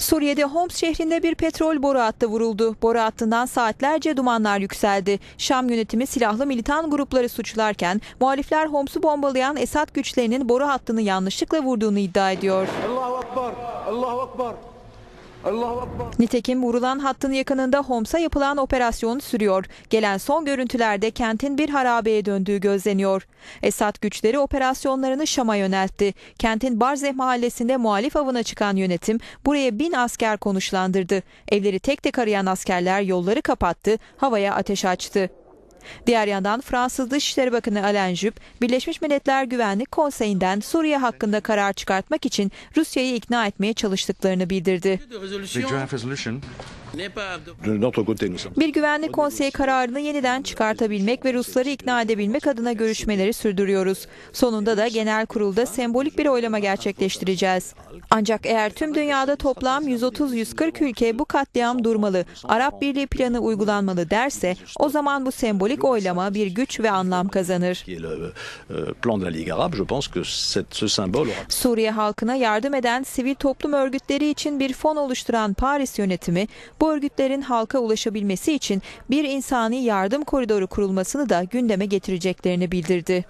Suriye'de Homs şehrinde bir petrol boru hattı vuruldu. Boru hattından saatlerce dumanlar yükseldi. Şam yönetimi silahlı militan grupları suçlarken muhalifler Homs'u bombalayan Esad güçlerinin boru hattını yanlışlıkla vurduğunu iddia ediyor. Allahu Akbar. Allahu Akbar. Nitekim vurulan hattın yakınında Homs'a yapılan operasyon sürüyor. Gelen son görüntülerde kentin bir harabeye döndüğü gözleniyor. Esad güçleri operasyonlarını Şam'a yöneltti. Kentin Barzeh mahallesinde muhalif avına çıkan yönetim buraya bin asker konuşlandırdı. Evleri tek tek arayan askerler yolları kapattı, havaya ateş açtı. Diğer yandan Fransız Dışişleri Bakanı Alain Juppé, Birleşmiş Milletler Güvenlik Konseyi'nden Suriye hakkında karar çıkartmak için Rusya'yı ikna etmeye çalıştıklarını bildirdi. Bir güvenlik konseyi kararını yeniden çıkartabilmek ve Rusları ikna edebilmek adına görüşmeleri sürdürüyoruz. Sonunda da genel kurulda sembolik bir oylama gerçekleştireceğiz. Ancak eğer tüm dünyada toplam 130-140 ülke bu katliam durmalı, Arap Birliği planı uygulanmalı derse o zaman bu sembolik oylama bir güç ve anlam kazanır. euh, Suriye halkına yardım eden sivil toplum örgütleri için bir fon oluşturan Paris yönetimi, bu örgütlerin halka ulaşabilmesi için bir insani yardım koridoru kurulmasını da gündeme getireceklerini bildirdi.